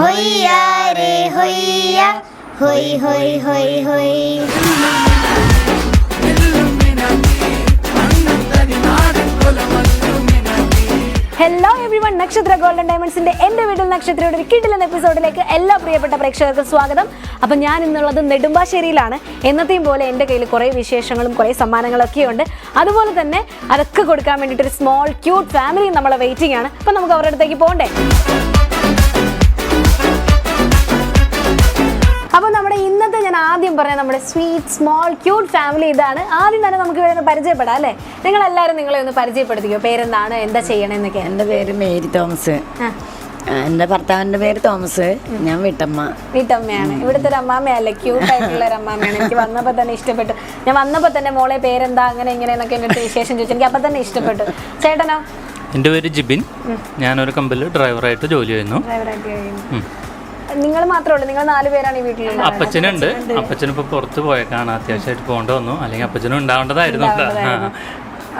രേ Hoia ഹൊയ് ഹൊയ് ഹൊയ് ഹൊയ് hello everyone Nakshatra golden ഡയമണ്ട്സിന്റെ എന്റെ വീട്ടിൽ നക്ഷത്രയുടെ ഒരു കിട്ടിലെന്ന എപ്പിസോഡിലേക്ക് എല്ലാ പ്രിയപ്പെട്ട പ്രേക്ഷകർക്കും സ്വാഗതം. അപ്പം ഞാൻ ഇന്നുള്ളത് നെടുമ്പാശ്ശേരിയിലാണ്. എന്നത്തെയും പോലെ എന്റെ കയ്യിൽ കുറേ വിശേഷങ്ങളും കുറേ സമ്മാനങ്ങളൊക്കെ ഉണ്ട്. അതുപോലെ തന്നെ അതൊക്കെ കൊടുക്കാൻ വേണ്ടിയിട്ട് ഒരു സ്മോൾ ക്യൂട്ട് ഫാമിലി നമ്മളെ വെയിറ്റിംഗ് ആണ്. അപ്പം നമുക്ക് അവരുടെ അടുത്തേക്ക് പോകണ്ടേ അപ്പോൾ നമ്മുടെ ഇന്നത്തെ ഞാൻ ആദ്യം പറഞ്ഞ നമ്മുടെ സ്വീറ്റ് സ്മോൾ ക്യൂട്ട് ഫാമിലി ഇതാണ്. ആദ്യം തന്നെ നമുക്ക് ഇവരെ പരിചയപ്പെടാം അല്ലേ? നിങ്ങൾ എല്ലാവരും നിങ്ങളെ ഒന്ന് പരിചയപ്പെടുത്തിക്കോ. പേരെന്താണ് എന്താ ചെയ്യണമെന്നൊക്കെ എന്റെ പേര് മേരി തോമസ്. എന്റെ ഭർത്താവിന്റെ പേര് തോമസ്. ഞാൻ വീട്ടമ്മ. വീട്ടമ്മയാണ്. ഇവിടുത്തെ ഒരു അമ്മാമ്മയല്ലേ ക്യൂട്ട് ആയിട്ടുള്ള ഒരു അമ്മാമ്മയാണ്. എനിക്ക് വന്നപ്പോൾ തന്നെ ഇഷ്ടപ്പെട്ടു. ഞാൻ വന്നപ്പോൾ തന്നെ മോളെ പേരെന്താ അങ്ങനെ ഇങ്ങനെ എന്നൊക്കെ എന്റെ വിശേഷം ചോദിച്ചു. എനിക്ക് അപ്പം തന്നെ ഇഷ്ടപ്പെട്ടു. ചേട്ടനോ? എന്റെ പേര് ജിബിൻ. ഞാനൊരു കമ്പനിയിൽ ഡ്രൈവറായിട്ട് ജോലി ചെയ്യുന്നു. ഡ്രൈവറായിട്ട് നിങ്ങൾ മാത്രമേ ഉള്ളൂ. നിങ്ങൾ നാല് പേരാണ് ഈ വീട്ടിൽ അപ്പച്ചനുണ്ട്. അപ്പച്ചൻ ഇപ്പൊ പുറത്ത് പോയേക്കാണ്. അത്യാവശ്യമായിട്ട് പോകേണ്ടി വന്നു. അല്ലെങ്കിൽ അപ്പച്ചനും ഉണ്ടാവേണ്ടതായിരുന്നു.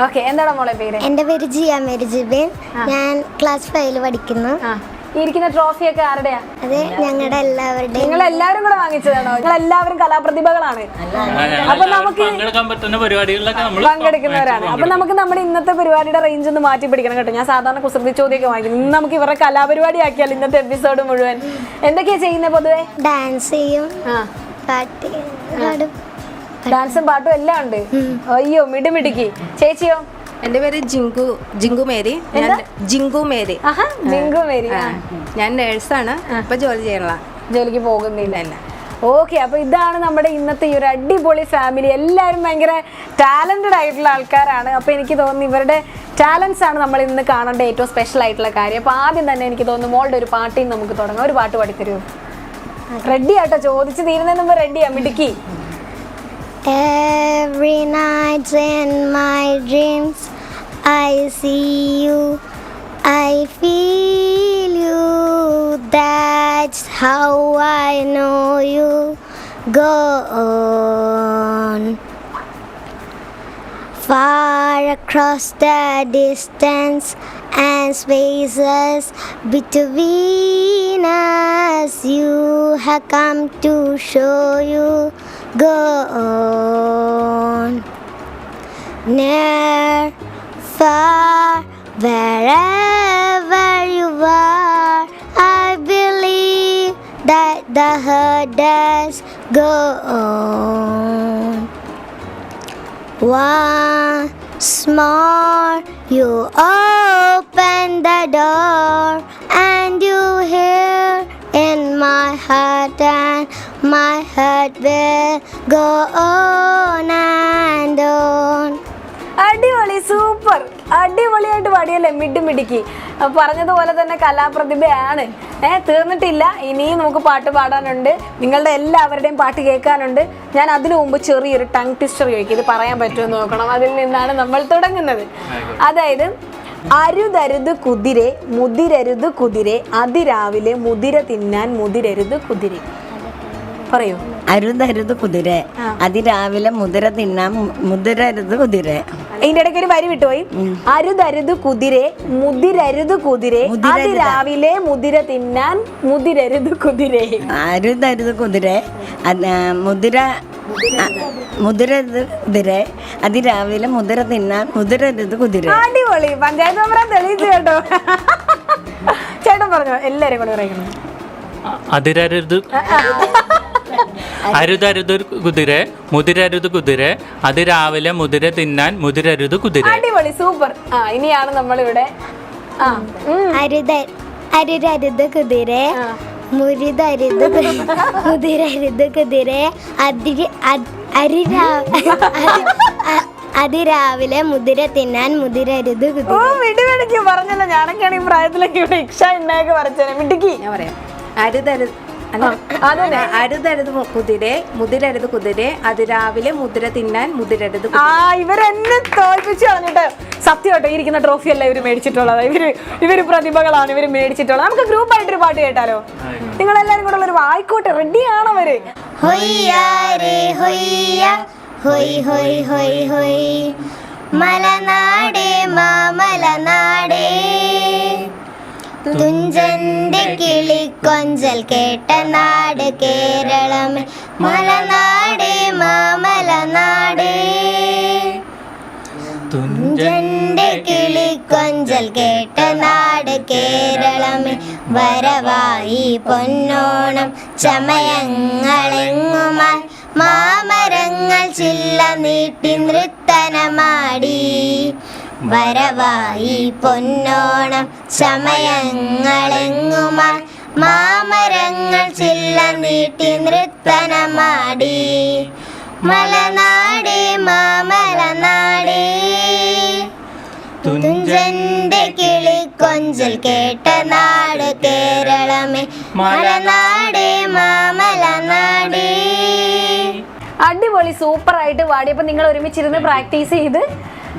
ഓക്കെ എന്താണ് മോളെ പേര്? എന്റെ പേര് ജിയ. മേരി ജിബിൻ ഞാൻ ക്ലാസ് ഫൈവിൽ പഠിക്കുന്നു. ആ. ഈ ഇരിക്കുന്ന ട്രോഫിയൊക്കെ ആരുടെയാ? അത് ഞങ്ങളുടെ എല്ലാവരുടെയും. നിങ്ങൾ എല്ലാവരും കൂടെ വാങ്ങിച്ചതാണോ? നിങ്ങൾ എല്ലാവരും കലാപ്രതിഭകളാണ് അപ്പൊ നമുക്ക് പങ്കെടുക്കാൻ പറ്റുന്ന പരിപാടികളിലൊക്കെ നമ്മൾ പങ്കെടുക്കുന്നവരാണ്. അപ്പൊ നമുക്ക് നമ്മുടെ ഇന്നത്തെ പരിപാടിയുടെ റേഞ്ച് ഒന്ന് മാറ്റി പിടിക്കണം കേട്ടോ. ഞാൻ സാധാരണ കുസൃതി ചോദ്യമൊക്കെ വാങ്ങിക്കും ഇന്ന് നമുക്ക് ഇവരുടെ കലാപരിപാടി ആക്കിയാൽ ഇന്നത്തെ എപ്പിസോഡ് മുഴുവൻ. എന്തൊക്കെയാ ചെയ്യുന്നത് പൊതുവെ? ഡാൻസ് ചെയ്യും ആ. പാട്ട് ഡാൻസും പാട്ടും എല്ലാം ഉണ്ട്. അയ്യോ മിടുമിടുക്കി. ചേച്ചിയോ? എന്റെ പേര് ജിങ്കു ജിങ്കു മേരി. ഞാൻ ജിങ്കു മേരി. ജിങ്കു മേരി. ഞാൻ നേഴ്സാണ്. ഇപ്പൊ ജോലി ചെയ്യണ ജോലിക്ക് പോകുന്നില്ല. അല്ല ഓക്കെ അപ്പൊ ഇതാണ് നമ്മുടെ ഇന്നത്തെ ഈ ഒരു അടിപൊളി ഫാമിലി. എല്ലാവരും ഭയങ്കര ടാലന്റഡ് ആയിട്ടുള്ള ആൾക്കാരാണ്. അപ്പൊ എനിക്ക് തോന്നുന്നു ഇവരുടെ ടാലൻസ് ആണ് നമ്മൾ ഇന്ന് കാണേണ്ട ഏറ്റവും സ്പെഷ്യൽ ആയിട്ടുള്ള കാര്യം. അപ്പൊ ആദ്യം തന്നെ എനിക്ക് തോന്നുന്നു മോളുടെ ഒരു പാട്ടിൽ നമുക്ക് തുടങ്ങാം. ഒരു പാട്ട് പാടിത്തരുമോ റെഡി ആട്ടോ? ചോദിച്ച് തീരുന്നതിന് മുമ്പ് റെഡിയാ മിടുക്കി. Every night in my dreams, I see you, I feel you. That's how I know you. Go on. Far across the distance and spaces between us, you have come to show you. Go on. Near, far, wherever you are, I believe that the hurt does go on. Once more, you open the door my heart, and my heart will go on and on. അടിപൊളി super. അടിപൊളിയായിട്ട് പാടിയല്ലേ? Mid മിടുക്കി. പറഞ്ഞതുപോലെ തന്നെ കലാപ്രതിഭയാണ്. ഏ തീർന്നിട്ടില്ല. ഇനിയും നമുക്ക് പാട്ട് പാടാനുണ്ട്. നിങ്ങളുടെ എല്ലാവരുടെയും പാട്ട് കേൾക്കാനുണ്ട്. ഞാൻ അതിനു മുമ്പ് ചെറിയൊരു ടങ് ട്വിസ്റ്റർ ചോദിക്കും. ഇത് പറയാൻ പറ്റുമോ നോക്കണം. അതിൽ നിന്നാണ് നമ്മൾ തുടങ്ങുന്നത്. അതായത് അരുതരുത് കുതിരെ മുതിരരുത് കുതിരെ അതിരാവിലെ മുതിര തിന്നാൻ മുതിരരുത് കുതിരെ. പറയൂ. അരുതരുത് കുതിര അതിരാവിലെ മുതിര തിന്നാൻ മുതിരരുത് കുതിര. ഇതിന്റെ ഇടയ്ക്ക് ഒരു വരി വിട്ടുപോയി അരുതരുത് കുതിരെ മുതിരരുത് കുതിരെ അതിരാവിലെ മുതിര തിന്നാൻ മുതിരരുത് കുതിരെ. അരുതരുത് കുതിര മുതിര കുതിര അതിരാവിലെ മുതിര തിന്നാൻ മുതിരരുത് കുതിര. അടിപൊളി. പഞ്ചായത്ത് മെമ്പറെ തെളിയിച്ചു കേട്ടോ. ചേട്ടൻ പറഞ്ഞു എല്ലാരും കൂടെ പറയണം അതിരരുത്. അരുതരുത് കുതിര മുതിരരുത് കുതിര അതിരാവിലെ മുതിര തിന്നാൻ മുതിരരുത് കുതിര. അടിപൊളി സൂപ്പർ. ആ ഇനിയാണ് നമ്മളിവിടെ. ആ ഉം. അരുത അരുതരുത് കുതിരെ. മുരിതരുത് മുതിരരുത് കുതിരെ. അതിര് അരിരാ അതിരാവിലെ മുതിര തിന്നാൻ മുതിരരുത് ഓ മിടുമിടുക്കി പറഞ്ഞല്ലോ ഞാനൊക്കെയാണ് ഈ പ്രായത്തിലൊക്കെ ഇവിടെ ഇക്ഷ ഉണ്ടാക്കി പറഞ്ഞു മിടുക്കി ഞാൻ പറയാം. അരുതരുത്. അരുതരുത് മു- കുതിരെ മുതിരരുത് കുതിരെ അത് രാവിലെ മുതിര തിന്നാൻ മുതിരരുത് ആ ഇവരെന്നെ തോൽപ്പിച്ചു കളഞ്ഞിട്ട് സത്യമായിട്ട് ഇരിക്കുന്ന ട്രോഫി അല്ല ഇവർ മേടിച്ചിട്ടുള്ളത്? ഇവർ ഇവർ പ്രതിഭകളാണ് ഇവർ മേടിച്ചിട്ടുള്ളത്. നമുക്ക് ഗ്രൂപ്പ് ആയിട്ട് ഒരു പാട്ട് കേട്ടാലോ? നിങ്ങൾ എല്ലാരും കൂടെ ഉള്ളൊരു ആയിക്കോട്ടെ റെഡി ആണോ അവർ ഹൊയ്യ രേ ഹൊയ് ഹൊയ് ഹൊയ് ഹൊയ്. മലനാടേ മാമലനാടേ. തുഞ്ചന്റെ കിളിക്കൊഞ്ചൽ കേട്ട നാട് കേരളമേ മലനാടേ മാമലനാടേ തുഞ്ചന്റെ കിളിക്കൊഞ്ചൽ കേട്ട നാട് കേരളമേ വരവായി പൊന്നോണം ചമയങ്ങളെങ്ങുമായി മാമരങ്ങൾ ചില്ല നീട്ടി നൃത്തനമാടി. വരവായി പൊന്നോണം സമയങ്ങളെങ്ങുമ മാമരങ്ങൾ ചില്ല നീട്ടി നൃത്തനമാടി. മലനാടി മാമലനാടി തുഞ്ചന്റെ കിളിക്കൊഞ്ചൽ കേട്ട നാട് കേരളമേ. മലനാടേ മാമലനാടേ അടിപൊളി സൂപ്പർ ആയിട്ട് പാടിയപ്പോ നിങ്ങൾ ഒരുമിച്ചിരുന്ന് പ്രാക്ടീസ് ചെയ്ത്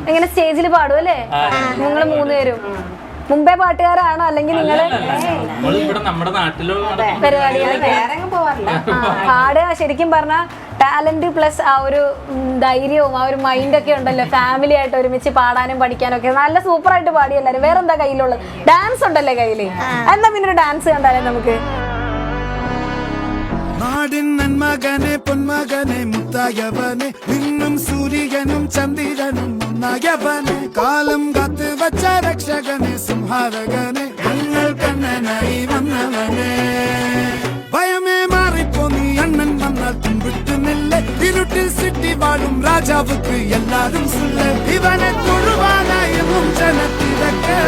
ഇങ്ങനെ സ്റ്റേജിൽ പാടും അല്ലേ? നിങ്ങൾ മൂന്നുപേരും മുമ്പേ പാട്ടുകാരാണോ? അല്ലെങ്കിൽ നിങ്ങൾ പാടുക ശരിക്കും പറഞ്ഞ ടാലന്റ് പ്ലസ് ആ ഒരു ധൈര്യവും ആ ഒരു മൈൻഡ് ഒക്കെ ഉണ്ടല്ലോ. ഫാമിലി ആയിട്ട് ഒരുമിച്ച് പാടാനും പഠിക്കാനും ഒക്കെ നല്ല സൂപ്പർ ആയിട്ട് പാടി എല്ലാരും. വേറെ എന്താ കയ്യിലുള്ളത്? ഡാൻസ് ഉണ്ടല്ലേ കയ്യിൽ എന്നാ പിന്നെ ഒരു ഡാൻസ് കണ്ടാലേ നമുക്ക്? നാടിൻ നന്മകനെ പൊന്മകനെ മുത്തായവനെ നിന്നും സൂര്യനും ചന്ദ്രനും ഒന്നായവനെ കാലം കാത്ത് വച്ച രക്ഷകനെ സംഹാരകനെ ഞങ്ങൾ കണ്ണനായി വന്നവനെ ഭയമേ മാറിപ്പോ നീ അണ്ണൻ വന്നാൽ തുമ്പിട്ട് നില്ല ഇരുട്ടിൽ സിറ്റി വാഴും രാജാവുക്ക് എല്ലാരും സുല്ല ഇവനെ തൊഴുവാനായി എന്നും ജനത്തിരക്ക്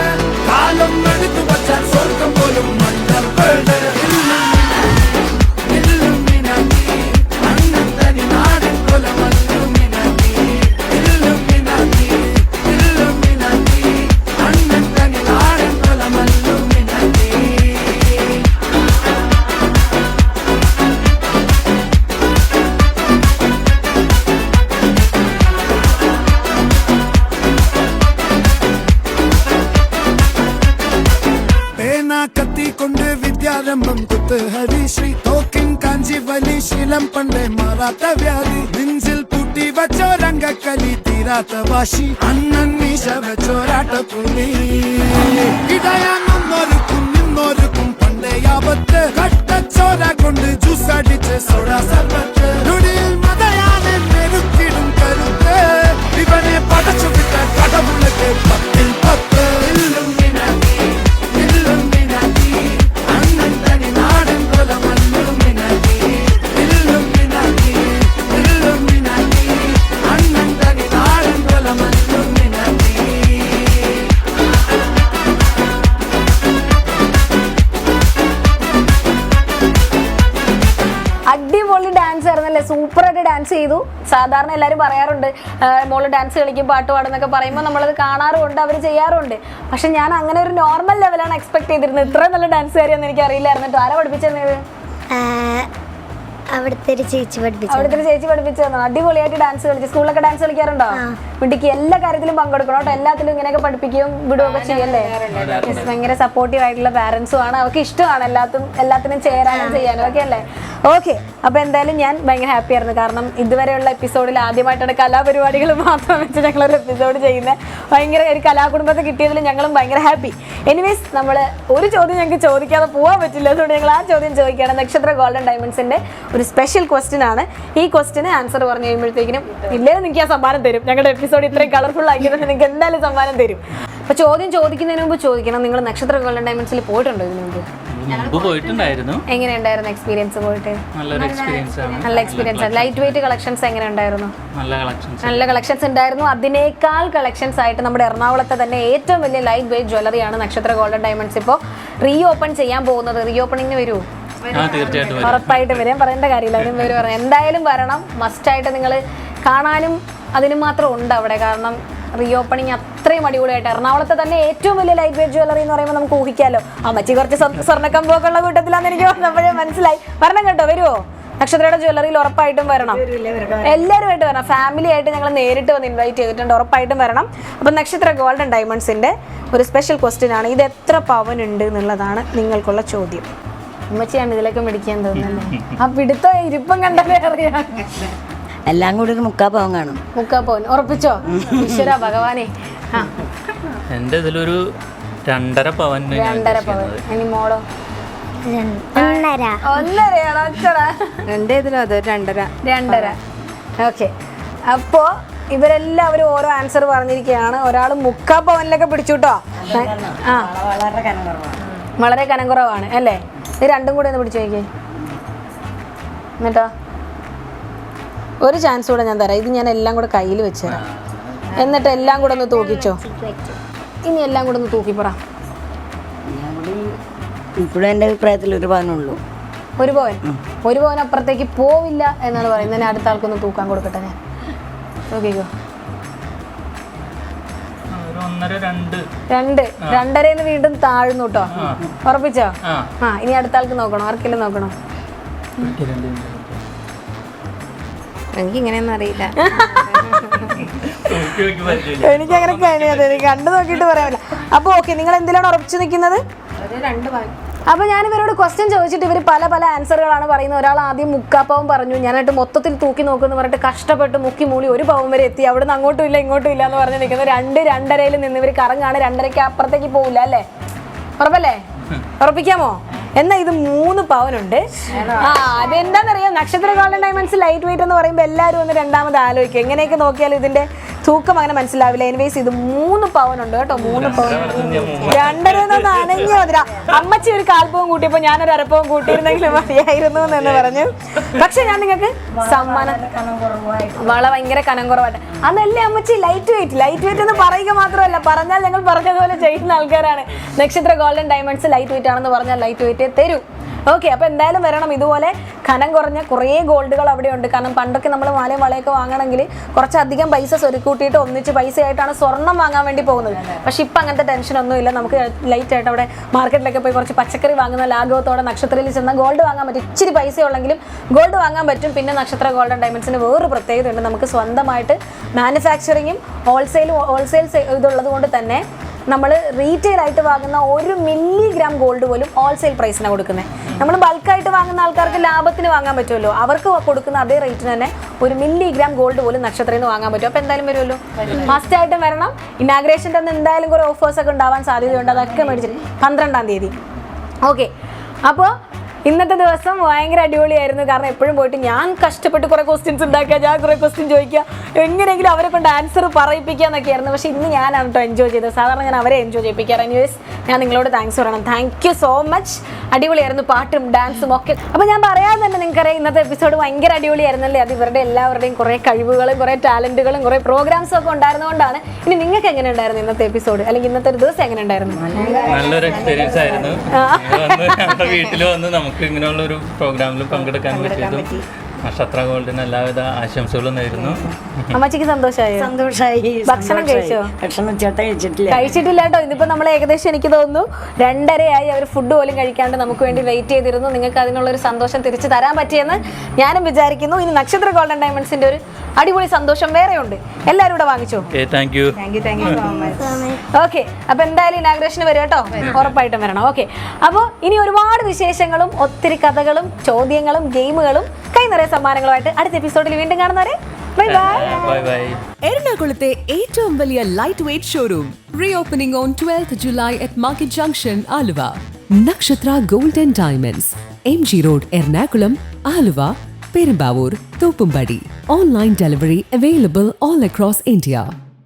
കാലം എടുത്തു വച്ചാൽ സ്വർഗം പോലും മണ്ണൽ காலம் பண்டை மாறாத்த வியாதி. நெஞ்சில் பூட்டி வச்சோ ரங்க கலி தீராத்த வாசி. அண்ணன் மீச வச்சோ ராட்ட புலி இடையா முன்னோருக்கும் நின்னோருக்கும் பண்டை ஆபத்து. கட்ட சோரா கொண்டு ஜூஸ் அடிச்சு சோடா சர்பத்து நுடியில் மதையான நெருக்கிடும் கருத்து. இவனை படச்சு സാധാരണ എല്ലാവരും പറയാറുണ്ട് മോൾ മോൾ ഡാൻസ് കളിക്കും പാട്ട് പാടുന്നൊക്കെ പറയുമ്പോൾ നമ്മളത് കാണാറുണ്ട് അവർ ചെയ്യാറുണ്ട് പക്ഷെ ഞാൻ അങ്ങനെ ഒരു നോർമൽ ലെവലാണ് എക്സ്പെക്ട് ചെയ്തിരുന്നത്. ഇത്ര നല്ല ഡാൻസ് കാര്യമൊന്നും എനിക്ക് അറിയില്ലായിരുന്നു. ആരാ പഠിപ്പിച്ചത് അവിടുത്തെ ഒരു ചേച്ചി പഠിപ്പിച്ചു അവിടുത്തെ ഒരു ചേച്ചി പഠിപ്പിച്ചു തന്നു അടിപൊളിയായിട്ട് ഡാൻസ് കളിച്ചു സ്കൂളിലൊക്കെ ഡാൻസ് കളിക്കാറുണ്ടോ? കുട്ടിക്ക് എല്ലാ കാര്യത്തിലും പങ്കെടുക്കണം കേട്ടോ എല്ലാത്തിലും ഇങ്ങനെയൊക്കെ പഠിപ്പിക്കുകയും വിടുകയൊക്കെ ചെയ്യല്ലേ? ഭയങ്കര സപ്പോർട്ടീവ് ആയിട്ടുള്ള പാരന്റ്സും ആണ്. അവർക്ക് ഇഷ്ടമാണ് എല്ലാത്തും എല്ലാത്തിനും ചേരാനും ചെയ്യാനും. ഒക്കെ അല്ലേ? ഓക്കെ അപ്പൊ എന്തായാലും ഞാൻ ഭയങ്കര ഹാപ്പി ആയിരുന്നു. കാരണം ഇതുവരെയുള്ള എപ്പിസോഡിൽ ആദ്യമായിട്ടാണ് കലാപരിപാടികൾ മാത്രം വെച്ച് ഞങ്ങൾ ഒരു എപ്പിസോഡ് ചെയ്യുന്നത്. ഭയങ്കര ഒരു കലാകുടുംബത്തെ കിട്ടിയതിൽ ഞങ്ങളും ഭയങ്കര ഹാപ്പി എനിവേസ് നമ്മൾ ഒരു ചോദ്യം ഞങ്ങൾക്ക് ചോദിക്കാതെ പോകാൻ പറ്റില്ല. അതുകൊണ്ട് ഞങ്ങൾ ആ ചോദ്യം ചോദിക്കുകയാണ്. നക്ഷത്ര ഗോൾഡൻ ഡയമണ്ട്സിന്റെ ഒരു സ്പെഷ്യൽ ക്വസ്റ്റ്യൻ ആണ്. ഈ ക്വസ്റ്റിന് ആൻസർ പറഞ്ഞു കഴിയുമ്പോഴത്തേക്കിനും ഇല്ലേ നിങ്ങൾക്ക് ആ സമ്മാനം തരും. ഞങ്ങളുടെ എപ്പിസോഡ് ഇത്രയും കളർഫുൾ ആയിരിക്കുന്നത് നിങ്ങൾക്ക് എന്തായാലും സമ്മാനം തരും. അപ്പോൾ ചോദ്യം ചോദിക്കുന്നതിന് മുമ്പ് ചോദിക്കണം. നിങ്ങൾ നക്ഷത്ര ഗോൾഡൻ ഡയമണ്ട്സിൽ പോയിട്ടുണ്ടോ ഇതിനു മുമ്പ്? മുമ്പ് പോയിട്ടുണ്ടായിരുന്നു. എങ്ങനെയുണ്ടായിരുന്നു എക്സ്പീരിയൻസ് പോയിട്ട്? നല്ലൊരു എക്സ്പീരിയൻസ് ആണ്. നല്ല എക്സ്പീരിയൻസ് ആണ്. ലൈറ്റ് വെയിറ്റ് കളക്ഷൻസ് എങ്ങനെ ഉണ്ടായിരുന്നു നല്ല കളക്ഷൻസ് നല്ല കളക്ഷൻസ് ഉണ്ടായിരുന്നു. അതിനേക്കാൾ കളക്ഷൻസ് ആയിട്ട് നമ്മുടെ എറണാകുളത്തെ തന്നെ ഏറ്റവും വലിയ ലൈറ്റ് വെയിറ്റ് ജ്വല്ലറിയാണ് നക്ഷത്ര ഗോൾഡൻ ഡയമണ്ട്സ് ഇപ്പോൾ റീ ഓപ്പൺ ചെയ്യാൻ പോകുന്നത്. റീ ഓപ്പണിംഗ് വരൂ തീർച്ചയായിട്ടും വരും. ഉറപ്പായിട്ട് വരും. പറയേണ്ട കാര്യമില്ല. അതിനും പേര് പറഞ്ഞു എന്തായാലും വരണം. മസ്റ്റായിട്ട് നിങ്ങൾ കാണാനും അതിന് മാത്രം ഉണ്ട് അവിടെ. കാരണം റീ ഓപ്പണിങ് അത്രയും അടിപൊളിയായിട്ട്. എറണാകുളത്തെ തന്നെ ഏറ്റവും വലിയ ലൈറ്റ് വെയിറ്റ് ജ്വല്ലറി എന്ന് പറയുമ്പോൾ നമുക്ക് ഊഹിക്കാമല്ലോ അമ്മച്ചി കുറച്ച് സ്വ- സ്വർണക്കമ്പൊക്കെ ഉള്ള കൂട്ടത്തിലാന്ന് എനിക്ക് വന്നപ്പോഴേ മനസ്സിലായി. വരണം കേട്ടോ വരുമോ നക്ഷത്രയുടെ ജ്വല്ലറിയിൽ ഉറപ്പായിട്ടും വരണം. എല്ലാവരുമായിട്ട് വരണം. ഫാമിലി ആയിട്ട് ഞങ്ങൾ നേരിട്ട് വന്ന് ഇൻവൈറ്റ് ചെയ്തിട്ടുണ്ട്. ഉറപ്പായിട്ടും വരണം. അപ്പം നക്ഷത്ര ഗോൾഡൻ ഡയമണ്ട്സിന്റെ ഒരു സ്പെഷ്യൽ ക്വസ്റ്റ്യൻ ആണ്. ഇത് എത്ര പവൻ ഉണ്ട് എന്നുള്ളതാണ് നിങ്ങൾക്കുള്ള ചോദ്യം. ഉമ്മച്ചിയാണ് ഇതിലേക്ക് മിടിക്കാൻ തോന്നുന്നത്. ആ പിടുത്ത ഇരിപ്പം കണ്ടാലേ അറിയാം. എല്ലാം കൂടി ഒരു മുക്കാ പോകാൻ കാണും. മുക്കാ പോവൻ. ഉറപ്പിച്ചോ? ഈശ്വര ഭഗവാനെ. എന്റെ ഇതിലൊരു രണ്ടര പവൻ രണ്ടര പവൻ. ഇനി മോളോ? ഒന്നര ഒന്നരയാണോ എന്റെ ഇതിലോ അത് രണ്ടര. രണ്ടര. ഓക്കെ. അപ്പോ ഇവരെല്ലാവരും ഓരോ ആൻസർ പറഞ്ഞിരിക്കുകയാണ്. ഒരാൾ മുക്കാ പവനിലൊക്കെ പിടിച്ചു കേട്ടോ. ആ. വളരെ കനം കുറവാണ് വളരെ കനം കുറവാണ്. അല്ലേ? ഇത് രണ്ടും കൂടെ ഒന്ന് പിടിച്ചു നോക്കിയേ. എന്നിട്ടോ? ഒരു ചാൻസ് കൂടെ ഞാൻ തരാം. ഇത് ഞാൻ എല്ലാം കൂടെ കയ്യിൽ വെച്ച് തരാം എന്നിട്ട് എല്ലാം കൂടെ ഒന്ന് തൂക്കിച്ചോ? ഇനി എല്ലാം കൂടെ ഒന്ന് തൂക്കി പറ. ഇപ്പോഴും എന്റെ അഭിപ്രായത്തിൽ ഒരു പവനുള്ളൂ. ഒരു പവൻ? ഒരു പവൻ അപ്പുറത്തേക്ക് പോവില്ല എന്നാണ് പറയുന്നത്. ഞാൻ അടുത്ത ആൾക്കൊന്ന് തൂക്കാൻ കൊടുക്കട്ടെ ഞാൻ. തൂക്കിക്കോ രണ്ട്. രണ്ടര രണ്ടരന്ന് വീണ്ടും താഴ്ന്നു കേട്ടോ. ഉറപ്പിച്ചോ? ആ. ആ ഇനി അടുത്ത ആൾക്ക് നോക്കണോ. ആർക്കെല്ലാം നോക്കണോ. എനിക്ക് ഇങ്ങനെയൊന്നും അറിയില്ല. എനിക്ക് അങ്ങനെ കഴിയാതെ എനിക്ക് കണ്ടു നോക്കിയിട്ട് പറയാവില്ല അപ്പൊ ഓക്കെ നിങ്ങൾ എന്തിലാണ് ഉറപ്പിച്ചു നിൽക്കുന്നത്? അപ്പൊ രണ്ട് പവൻ അപ്പോൾ ഞാൻ ഇവരോട് ക്വസ്റ്റ്യൻ ചോദിച്ചിട്ട് ഇവർ പല പല ആൻസറുകളാണ് പറയുന്നത്. ഒരാൾ ആദ്യം മുക്കാപ്പവും പറഞ്ഞു. ഞാനായിട്ട് മൊത്തത്തിൽ തൂക്കി നോക്കുന്നു പറഞ്ഞിട്ട് കഷ്ടപ്പെട്ട് മുക്കി മൂളി ഒരു പവൻ വരെ എത്തി. അവിടെ നിന്ന് അങ്ങോട്ടും ഇല്ല ഇങ്ങോട്ടും ഇല്ല എന്ന് പറഞ്ഞ് നിൽക്കുന്നത് രണ്ട് രണ്ടരയിൽ നിന്ന് ഇവർ കറങ്ങാണ്. രണ്ടരയ്ക്ക് അപ്പുറത്തേക്ക് പോകില്ല അല്ലേ? ഉറപ്പല്ലേ? ഉറപ്പിക്കാമോ? എന്നാ ഇത് മൂന്ന് പവനുണ്ട്. ആ അതെന്താണെന്നറിയാം നക്ഷത്ര ഗോൾഡൻ ഡയമണ്ട്സ് ലൈറ്റ് വെയിറ്റ് എന്ന് പറയുമ്പോൾ എല്ലാവരും ഒന്ന് രണ്ടാമത് ആലോചിക്കും. എങ്ങനെയൊക്കെ നോക്കിയാലും ഇതിന്റെ തൂക്കം അങ്ങനെ മനസ്സിലാവില്ല. എനിവേസ് ഇത് മൂന്ന് ഉണ്ട് കേട്ടോ മൂന്ന് പവൻ. രണ്ടര അനങ്ങി മതിര അമ്മച്ചി ഒരു കാൽപ്പവും കൂട്ടിയപ്പോ ഞാനൊരു അരപ്പവും കൂട്ടിയിരുന്നെങ്കിൽ മതിയായിരുന്നു എന്ന് പറഞ്ഞു. പക്ഷെ ഞാൻ നിങ്ങൾക്ക് സമ്മാനം വള ഭയങ്കര കനം കുറവായിട്ട്. അതല്ലേ അമ്മച്ചി ലൈറ്റ് വെയിറ്റ് ലൈറ്റ് വെയിറ്റ് എന്ന് പറയുക മാത്രമല്ല പറഞ്ഞാൽ ഞങ്ങൾ പറഞ്ഞതുപോലെ ചെയ്യുന്ന ആൾക്കാരാണ്. നക്ഷത്ര ഗോൾഡൻ ഡയമണ്ട്സ് ലൈറ്റ് വെയിറ്റ് ആണെന്ന് പറഞ്ഞാൽ ലൈറ്റ് വെയിറ്റ് തരൂ. ഓക്കെ അപ്പൊ എന്തായാലും വരണം ഇതുപോലെ. കനം കുറഞ്ഞ കുറേ ഗോൾഡുകൾ അവിടെ ഉണ്ട് കാരണം പണ്ടൊക്കെ നമ്മൾ മാലയും വളയൊക്കെ വാങ്ങണമെങ്കിൽ കുറച്ചധികം പൈസ സ്വരുക്കൂട്ടിയിട്ട് ഒന്നിച്ച് പൈസയായിട്ടാണ് സ്വർണം വാങ്ങാൻ വേണ്ടി പോകുന്നത്. പക്ഷെ ഇപ്പം അങ്ങനത്തെ ടെൻഷനൊന്നും ഇല്ല. നമുക്ക് ലൈറ്റ് ആയിട്ട് അവിടെ മാർക്കറ്റിലൊക്കെ പോയി കുറച്ച് പച്ചക്കറി വാങ്ങുന്ന ലാഘവത്തോടെ നക്ഷത്രയിൽ ചെന്നാൽ ഗോൾഡ് വാങ്ങാൻ പറ്റും. ഇച്ചിരി പൈസ ഉള്ളെങ്കിലും ഗോൾഡ് വാങ്ങാൻ പറ്റും. പിന്നെ നക്ഷത്ര ഗോൾഡൻ ഡയമണ്ട്സിന് വേറൊരു പ്രത്യേകതയുണ്ട്. നമുക്ക് സ്വന്തമായിട്ട് മാനുഫാക്ചറിങ്ങും ഹോൾസെയിലും ഹോൾസെയിൽ ഇതുള്ളത് കൊണ്ട് തന്നെ നമ്മൾ റീറ്റെയിൽ ആയിട്ട് വാങ്ങുന്ന ഒരു മില്ലിഗ്രാം ഗോൾഡ് പോലും ഹോൾസെയിൽ പ്രൈസിനാണ് കൊടുക്കുന്നത് നമ്മൾ ബൾക്കായിട്ട് വാങ്ങുന്ന ആൾക്കാർക്ക് ലാഭത്തിന് വാങ്ങാൻ പറ്റുമല്ലോ. അവർക്ക് കൊടുക്കുന്ന അതേ റേറ്റിന് തന്നെ ഒരു മില്ലിഗ്രാം ഗോൾഡ് പോലും നക്ഷത്രയിൽ നിന്ന് വാങ്ങാൻ പറ്റും. അപ്പോൾ എന്തായാലും വരുമല്ലോ? മസ്റ്റ് ആയിട്ടും വരണം. ഇനാഗ്രേഷന്റെ അന്ന് എന്തായാലും കുറേ ഓഫേഴ്സ് ഒക്കെ ഉണ്ടാവാൻ സാധ്യതയുണ്ട്. അതൊക്കെ മേടിച്ചിട്ട് പന്ത്രണ്ടാം തീയതി. ഓക്കെ അപ്പോൾ ഇന്നത്തെ ദിവസം ഭയങ്കര അടിപൊളിയായിരുന്നു. കാരണം എപ്പോഴും പോയിട്ട് ഞാൻ കഷ്ടപ്പെട്ട് കുറേ ക്വസ്റ്റ്യൻസ് ഉണ്ടാക്കുക ഞാൻ കുറേ ക്വസ്റ്റ്യൻ ചോദിക്കുക. എങ്ങനെയെങ്കിലും അവരെ കൊണ്ട് ആൻസർ പറയിപ്പിക്കുക എന്നൊക്കെയായിരുന്നു പക്ഷേ ഇന്ന് ഞാനാണ് കേട്ടോ എൻജോയ് ചെയ്തത്. സാധാരണ ഞാൻ അവരെ എൻജോയ് ചെയ്യിപ്പിക്കാറ്. എനിവേസ് ഞാൻ നിങ്ങളോട് താങ്ക്സ് പറയണം. താങ്ക് യു സോ മച്ച് അടിപൊളിയായിരുന്നു പാട്ടും ഡാൻസും ഒക്കെ. അപ്പോൾ ഞാൻ പറയാതെ തന്നെ നിങ്ങൾക്കറിയാം ഇന്നത്തെ എപ്പിസോഡ് ഭയങ്കര അടിപൊളിയായിരുന്നല്ലേ? അത് ഇവരുടെ എല്ലാവരുടെയും കുറേ കഴിവുകളും കുറേ ടാലന്റുകളും കുറേ പ്രോഗ്രാംസും ഒക്കെ ഉണ്ടായിരുന്നതുകൊണ്ടാണ്. ഇനി നിങ്ങൾക്ക് എങ്ങനെ ഉണ്ടായിരുന്നു ഇന്നത്തെ എപ്പിസോഡ് അല്ലെങ്കിൽ ഇന്നത്തെ ഒരു ദിവസം എങ്ങനെ ഉണ്ടായിരുന്നു? നല്ലൊരു എക്സ്പീരിയൻസ് ആയിരുന്നു. വീട്ടിൽ വന്ന് നമുക്ക് ഇങ്ങനെയുള്ള ഒരു പ്രോഗ്രാമിൽ പങ്കെടുക്കാൻ പറ്റിയതും നക്ഷത്ര ഗോൾഡിന് എല്ലാവിധ ആശംസകളും നേരുന്നു. അമ്മച്ചിക്ക് സന്തോഷമായി സന്തോഷമായി ഭക്ഷണം കഴിച്ചോ? ഭക്ഷണം ചേട്ടൻ കഴിച്ചിട്ടില്ല. കഴിച്ചിട്ടില്ല കേട്ടോ. ഇതിപ്പോ നമ്മൾ ഏകദേശം എനിക്ക് തോന്നുന്നു രണ്ടരയായി അവർ ഫുഡ് പോലും കഴിക്കാണ്ട് നമുക്ക് വേണ്ടി വെയിറ്റ് ചെയ്തിരുന്നു. നിങ്ങൾക്ക് അതിനുള്ള ഒരു സന്തോഷം തിരിച്ചു തരാൻ പറ്റിയെന്ന് ഞാനും വിചാരിക്കുന്നു. ഇനി നക്ഷത്ര ഗോൾഡൻ ഡയമണ്ട്സിന്റെ ഒരു അടിപൊളി സന്തോഷം വേറെ ഉണ്ട് എല്ലാവരും ഇവിടെ വാങ്ങിച്ചോ? Okay thank you thank you thank you so much okay അപ്പൊ എന്തായാലും ഇനാഗ്രേഷന് വരും കേട്ടോ. ഉറപ്പായിട്ടും വരണം. ഓക്കെ അപ്പോൾ ഇനി ഒരുപാട് വിശേഷങ്ങളും ഒത്തിരി കഥകളും ചോദ്യങ്ങളും ഗെയിമുകളും കൈ നിറയെ സമ്മാനങ്ങളുമായിട്ട് അടുത്ത എപ്പിസോഡിൽ വീണ്ടും കാണുന്നവരെ. ബൈ ബൈ ബൈ ബൈ എറണാകുളത്തെ ഏറ്റവും വലിയ light weight showroom reopening on twelfth July at market junction Aluva. Nakshatra gold and diamonds M G road Ernakulam Aluva Perumbavoor Thoppumpady. Online delivery available all across India